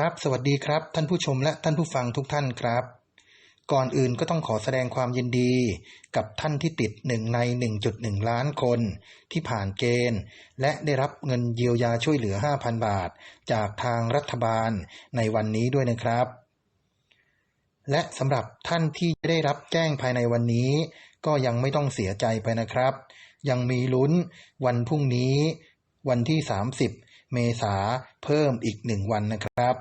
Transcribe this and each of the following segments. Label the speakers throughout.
Speaker 1: ครับ สวัสดีครับ ท่านผู้ชมและท่านผู้ฟังทุกท่านครับ ก่อนอื่นก็ต้องขอแสดงความยินดี กับท่านที่ติดหนึ่งใน 1.1 ล้านคน ที่ผ่านเกณฑ์ และได้รับเงินเยียวยาช่วยเหลือ 5,000 บาท จากทางรัฐบาลในวันนี้ด้วยนะครับ และสำหรับท่านที่ได้รับแจ้งภายในวันนี้ ก็ยังไม่ต้องเสียใจไปนะครับ ยังมีลุ้นวันพรุ่งนี้ วันที่ 30 เมษาเพิ่มอีกหนึ่งวันนะครับ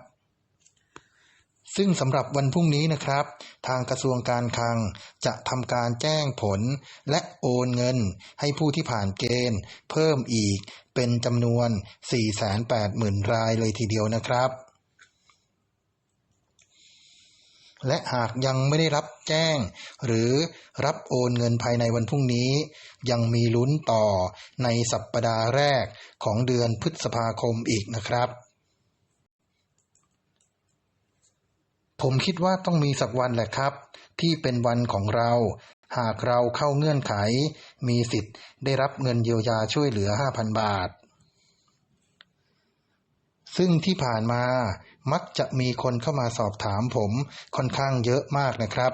Speaker 1: ซึ่งสำหรับวันพรุ่งนี้นะครับ ทางกระทรวงการคลังจะทำการแจ้งผลและโอนเงินให้ผู้ที่ผ่านเกณฑ์ เพิ่มอีกเป็นจำนวน 480,000 รายเลยทีเดียวนะครับ และหากยังไม่ได้รับแจ้ง หรือรับโอนเงินภายในวันพรุ่งนี้ ยังมีลุ้นต่อในสัปปดาห์แรกของเดือนพฤษภาคมอีกนะครับ ผมคิดว่าต้องมีสักวันแหละครับ ที่เป็นวันของเรา หากเราเข้าเงื่อนไข มีสิทธิ์ได้รับเงินเยียวยาช่วยเหลือ 5,000 บาทซึ่งที่ผ่านมา มักจะมีคนเข้ามาสอบถามผมค่อนข้างเยอะมากนะครับ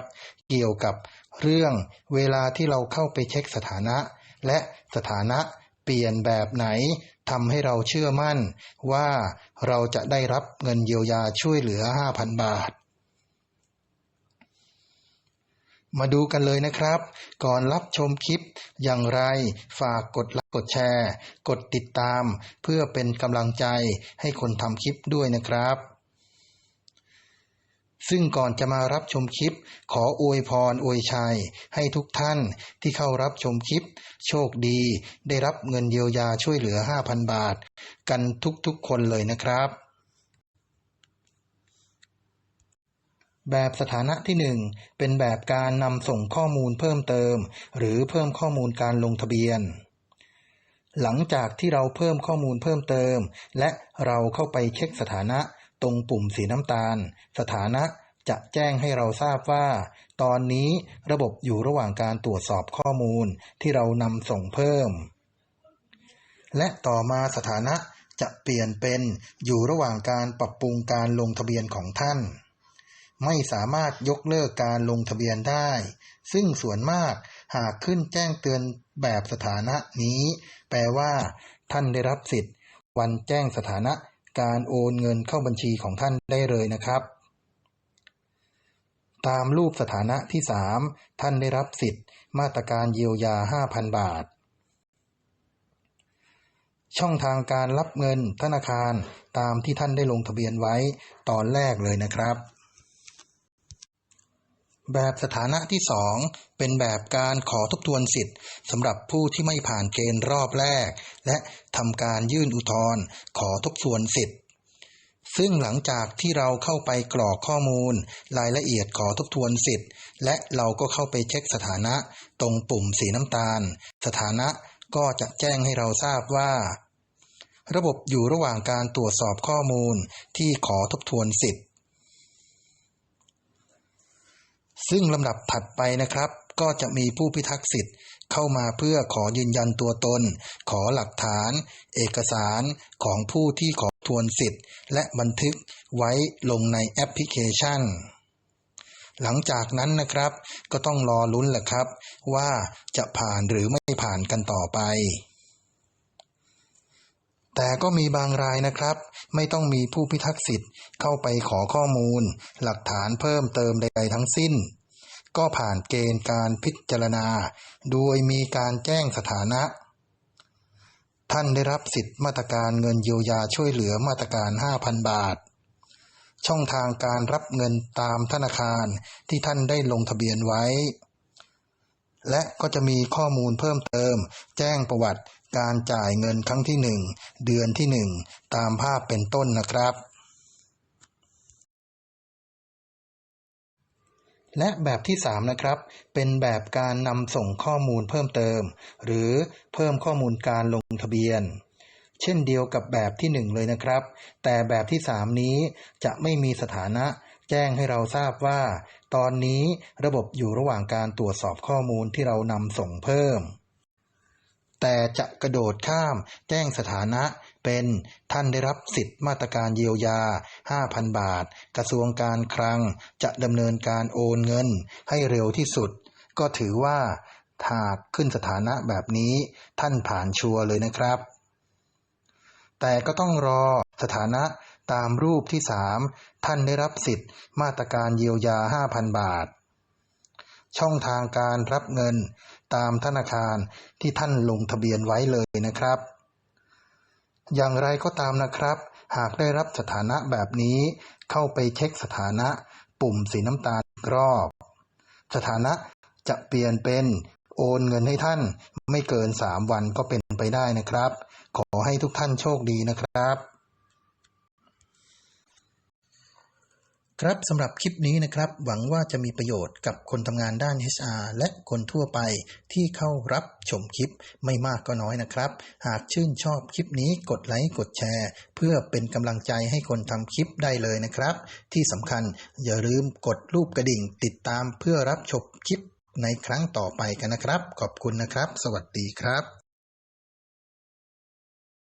Speaker 1: เกี่ยวกับเรื่องเวลาที่เราเข้าไปเช็คสถานะ และสถานะเปลี่ยนแบบไหนทำให้เราเชื่อมั่นว่าเราจะได้รับเงินเยียวยาช่วยเหลือ 5,000 บาท มาดูกันเลยนะครับ ก่อนรับชมคลิปอย่างไรฝากกดไลค์กดแชร์ กดติดตาม เพื่อเป็นกำลังใจให้คนทำคลิปด้วยนะครับ ซึ่งก่อนจะมารับชมคลิป ขออวยพรอวยชัย ให้ทุกท่านที่เข้ารับชมคลิป โชคดี ได้รับเงินเยียวยาช่วยเหลือ 5,000 บาท กันทุกๆคนเลยนะครับ แบบสถานะที่ 1 เป็นแบบการนำส่งข้อมูลเพิ่มเติม หรือเพิ่มข้อมูลการลงทะเบียนหลังจากที่เราเพิ่มข้อมูลเพิ่มเติม และเราเข้าไปเช็คสถานะ ตรงปุ่มสีน้ำตาล สถานะจะแจ้งให้เราทราบว่า ตอนนี้ระบบอยู่ระหว่างการตรวจสอบข้อมูลที่เรานำส่งเพิ่ม และต่อมาสถานะจะเปลี่ยนเป็นอยู่ระหว่างการปรับปรุงการลงทะเบียนของท่าน ไม่สามารถยกเลิกการลงทะเบียนได้ ซึ่งส่วนมากหากขึ้นแจ้งเตือนแบบสถานะนี้ แปลว่า ท่านได้รับสิทธิ์ วันแจ้งสถานะ การโอนเงินเข้าบัญชีของท่านได้เลยนะครับ ตามรูปสถานะที่ 3 ท่านได้รับสิทธิ์ มาตรการเยียวยา 5,000 บาท ช่องทางการรับเงินธนาคารตามที่ท่านได้ลงทะเบียนไว้ตอนแรกเลยนะครับ แบบสถานะที่2เป็นแบบการขอทบทวนสิทธิ์สำหรับผู้ที่ไม่ผ่านเกณฑ์รอบแรก และทำการยื่นอุทธรณ์ขอทบทวนสิทธิ์ ซึ่งหลังจากที่เราเข้าไปกรอกข้อมูล รายละเอียดขอทบทวนสิทธิ์ และเราก็เข้าไปเช็คสถานะตรงปุ่มสีน้ำตาล สถานะก็จะแจ้งให้เราทราบว่า ระบบอยู่ระหว่างการตรวจสอบข้อมูลที่ขอทบทวนสิทธิ์ ซึ่งลำดับถัดไปนะครับ ก็จะมีผู้พิทักษ์สิทธิ์เข้ามาเพื่อขอยืนยันตัวตน ขอหลักฐาน เอกสารของผู้ที่ขอทวนสิทธิ์ และบันทึกไว้ลงในแอปพลิเคชัน หลังจากนั้นนะครับ ก็ต้องรอลุ้นแหละครับ ว่าจะผ่านหรือไม่ผ่านกันต่อไป แต่ก็มีบางรายนะครับ ไม่ต้องมีผู้พิทักษ์สิทธิ์เข้าไปขอข้อมูล หลักฐานเพิ่มเติมใดๆทั้งสิ้น ก็ผ่านเกณฑ์การพิจารณา โดยมีการแจ้งสถานะ ท่านได้รับสิทธิ์มาตรการเงินเยียวยาช่วยเหลือมาตรการ 5,000 บาท ช่องทางการรับเงินตามธนาคารที่ท่านได้ลงทะเบียนไว้ และก็จะมีข้อมูลเพิ่มเติม แจ้งประวัติการจ่ายเงินครั้งที่ 1 เดือนที่ 1 ตามภาพเป็นต้นนะครับ และแบบที่ 3 นะครับ เป็นแบบการนำส่งข้อมูลเพิ่มเติม หรือเพิ่มข้อมูลการลงทะเบียน เช่นเดียวกับแบบที่ 1 เลยนะครับ แต่แบบที่ 3 นี้จะไม่มีสถานะ แจ้งให้เราทราบว่า ตอนนี้ระบบอยู่ระหว่างการตรวจสอบข้อมูลที่เรานำส่งเพิ่ม แต่จะกระโดดข้ามแจ้งสถานะเป็นท่านได้รับสิทธิ์มาตรการเยียวยา 5,000 บาท กระทรวงการคลังจะดำเนินการโอนเงินให้เร็วที่สุด ก็ถือว่าหากขึ้นสถานะแบบนี้ท่านผ่านชัวร์เลยนะครับ แต่ก็ต้องรอสถานะ ตามรูปที่3ท่านได้รับสิทธิ์มาตรการเยียวยา 5,000 บาท ช่องทางการรับเงินตามธนาคารที่ท่านลงทะเบียนไว้เลยนะครับ อย่างไรก็ตามนะครับ หากได้รับสถานะแบบนี้ เข้าไปเช็คสถานะปุ่มสีน้ำตาลกรอบ สถานะจะเปลี่ยนเป็นโอนเงินให้ท่านไม่เกิน 3 วันก็เป็นไปได้นะครับ ขอให้ทุกท่านโชคดีนะครับ ครับสำหรับคลิปนี้นะครับ หวังว่าจะมีประโยชน์กับคนทำงานด้าน HR และคนทั่วไปที่เข้ารับชมคลิปไม่มากก็น้อยนะครับ หากชื่นชอบคลิปนี้กดไลค์กดแชร์ เพื่อเป็นกำลังใจให้คนทำคลิปได้เลยนะครับ ที่สำคัญอย่าลืมกดรูปกระดิ่งติดตามเพื่อรับชมคลิปในครั้งต่อไปกันนะครับ ขอบคุณนะครับ สวัสดีครับ